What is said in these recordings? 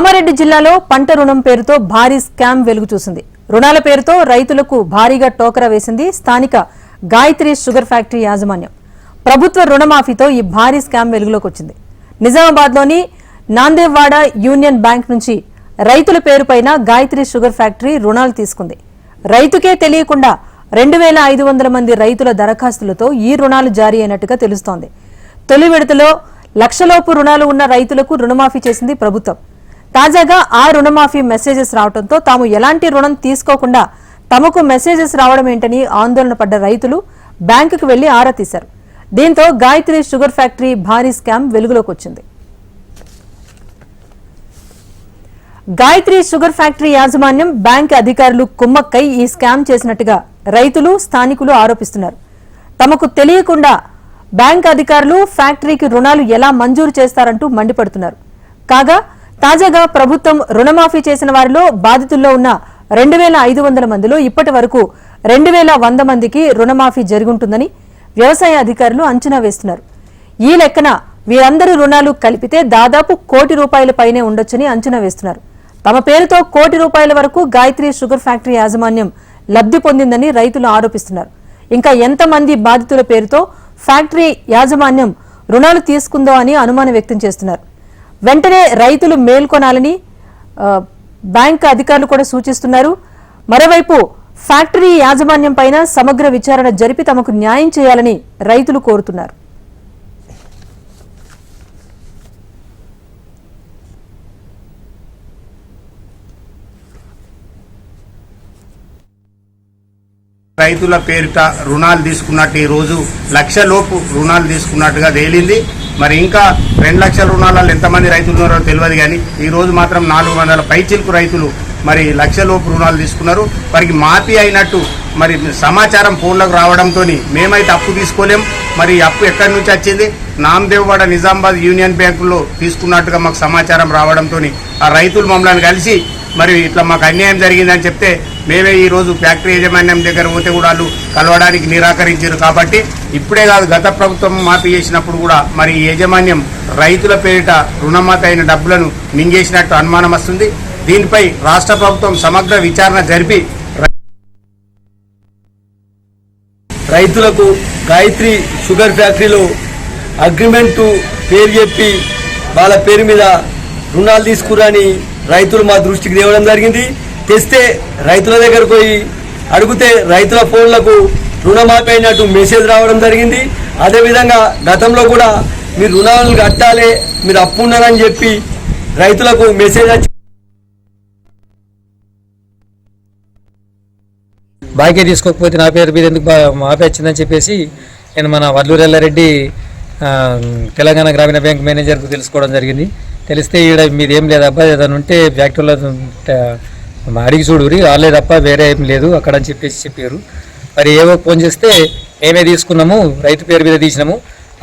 కామారెడ్డి జిల్లాలో పంట రుణం పేరుతో భారీ స్కామ్ వెలుగు చూసింది రుణాల పేరుతో రైతులకు భారీగా టోకరా వేసింది స్థానిక గాయత్రి షుగర్ ఫ్యాక్టరీ యాజమాన్యం. ప్రభుత్వ రుణమాఫీతో ఈ భారీ స్కామ్ వెలుగులోకి వచ్చింది నిజామాబాద్లోని నాందేవాడ యూనియన్ బ్యాంక్ నుంచి రైతుల పేరుపైన గాయత్రి షుగర్ ఫ్యాక్టరీ రుణాలు తీసుకుంది. రైతుకే తెలియకుండా రెండు వేల ఐదు వందల మంది రైతుల దరఖాస్తులతో ఈ రుణాలు జారీ అయినట్టుగా తెలుస్తోంది. తొలి విడతలో లక్షలోపు రుణాలు ఉన్న రైతులకు రుణమాఫీ చేసింది ప్రభుత్వం. తాజాగా ఆ రుణమాఫీ మెసేజెస్ రావడంతో తాము ఎలాంటి రుణం తీసుకోకుండా తమకు మెసేజెస్ రావడం ఏంటని ఆందోళన పడ్డ రైతులు బ్యాంకుకు వెళ్ళి ఆరా తీశారు. దీంతో గాయత్రి షుగర్ ఫ్యాక్టరీ భారీ స్కామ్ వెలుగులోకి వచ్చింది. గాయత్రి షుగర్ ఫ్యాక్టరీ యాజమాన్యం బ్యాంక్ అధికారులు కుమ్మక్కై ఈ స్కామ్ చేసినట్టుగా రైతులు స్థానికులు ఆరోపిస్తున్నారు. తమకు తెలియకుండా బ్యాంక్ అధికారులు ఫ్యాక్టరీకి రుణాలు ఎలా మంజూరు చేస్తారంటూ మండిపడుతున్నారు. కాగా తాజాగా ప్రభుత్వం రుణమాఫీ చేసిన వారిలో బాధితుల్లో ఉన్న రెండు వేల ఐదు వందల మందిలో ఇప్పటి వరకు రెండు వేల వంద మందికి రుణమాఫీ జరుగుంటుందని వ్యవసాయ అధికారులు అంచనా వేస్తున్నారు. ఈ లెక్కన వీరందరూ రుణాలు కలిపితే దాదాపు కోటి రూపాయల పైనే ఉండొచ్చని అంచనా వేస్తున్నారు. తమ పేరుతో కోటి రూపాయల వరకు గాయత్రి షుగర్ ఫ్యాక్టరీ యాజమాన్యం లబ్ధి పొందిందని రైతులు ఆరోపిస్తున్నారు. ఇంకా ఎంతమంది బాధితుల పేరుతో ఫ్యాక్టరీ యాజమాన్యం రుణాలు తీసుకుందో అని అనుమానం వ్యక్తం చేస్తున్నారు. వెంటనే రైతులు మేల్కొనాలని బ్యాంక్ అధికారులు కూడా సూచిస్తున్నారు. మరోవైపు ఫ్యాక్టరీ యాజమాన్యం పైన సమగ్ర విచారణ జరిపి తమకు న్యాయం చేయాలని రైతులు కోరుతున్నారు. రైతుల పేరిట రుణాలు తీసుకున్నట్టు ఈ రోజు రుణాలు తీసుకున్నట్టుగా తేలింది. మరి ఇంకా రెండు లక్షల రుణాలలో ఎంతమంది రైతులు ఉన్నారో తెలియదు కానీ ఈ రోజు మాత్రం నాలుగు వందల పైచిలకు రైతులు మరి లక్షలోపు రుణాలు తీసుకున్నారు. వారికి మాఫీ అయినట్టు మరి సమాచారం ఫోన్లకు రావడంతో మేమైతే అప్పు తీసుకోలేం. మరి అప్పు ఎక్కడి నుంచి వచ్చింది? నామదేవ్వాడ నిజామాబాద్ యూనియన్ బ్యాంకులో తీసుకున్నట్టుగా మాకు సమాచారం రావడంతో ఆ రైతులు మమ్మల్ని కలిసి మరి ఇట్లా మాకు అన్యాయం జరిగిందని చెప్తే మేమే ఈరోజు ఫ్యాక్టరీ యాజమాన్యం దగ్గర పోతే కూడా వాళ్ళు కలవడానికి నిరాకరించారు కాబట్టి ఇప్పుడే కాదు గత ప్రభుత్వం మాఫీ చేసినప్పుడు కూడా మరి యాజమాన్యం రైతుల పేరిట రుణమాత అయిన డబ్బులను మింగేసినట్టు అనుమానం వస్తుంది. దీనిపై రాష్ట్ర ప్రభుత్వం సమగ్ర విచారణ జరిపి రైతులకు గాయత్రి షుగర్ ఫ్యాక్టరీలో అగ్రిమెంటు పేరు చెప్పి వాళ్ళ పేరు మీద రుణాలు తీసుకురని రైతులు మా దృష్టికి తేవడం జరిగింది. తెస్తే రైతుల దగ్గర పోయి అడిగితే రైతుల ఫోన్లకు రుణమాఫీ అయినట్టు మెసేజ్ రావడం జరిగింది. అదేవిధంగా గతంలో కూడా మీరు రుణాలు కట్టాలి మీరు అప్పు ఉన్నారని చెప్పి రైతులకు మెసేజ్ వచ్చి బాకీ తీసుకోకపోతే నా పేరు మీద ఎందుకు బా- మాఫీ వచ్చిందని చెప్పేసి నేను మన వల్లూరెల్లారెడ్డి తెలంగాణ గ్రామీణ బ్యాంక్ మేనేజర్కు తెలుసుకోవడం జరిగింది. తెలిస్తే ఈడ మీది ఏం లేదబ్బా ఏదైనా ఉంటే ఫ్యాక్టరీలో అడిగి చూడురి వాళ్ళే తప్ప వేరే ఏం లేదు అక్కడ అని చెప్పేసి చెప్పారు. మరి ఏవో ఫోన్ చేస్తే మేమే తీసుకున్నాము రైతు పేరు మీద తీసినాము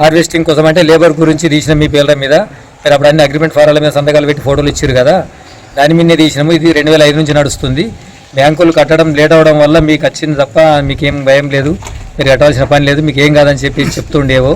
హార్వెస్టింగ్ కోసం అంటే లేబర్ గురించి తీసినాం మీ పేర్ల మీద. మరి అప్పుడు అన్ని అగ్రిమెంట్ ఫారాల మీద సంతకాలు పెట్టి ఫోటోలు ఇచ్చారు కదా దాని మీదనే తీసినాము. ఇది రెండు వేల ఐదు నుంచి నడుస్తుంది. బ్యాంకులు కట్టడం లేట్ అవడం వల్ల మీకు వచ్చింది తప్ప మీకేం భయం లేదు మీరు కట్టాల్సిన పని లేదు మీకు ఏం కాదని చెప్పి చెప్తుండేవో.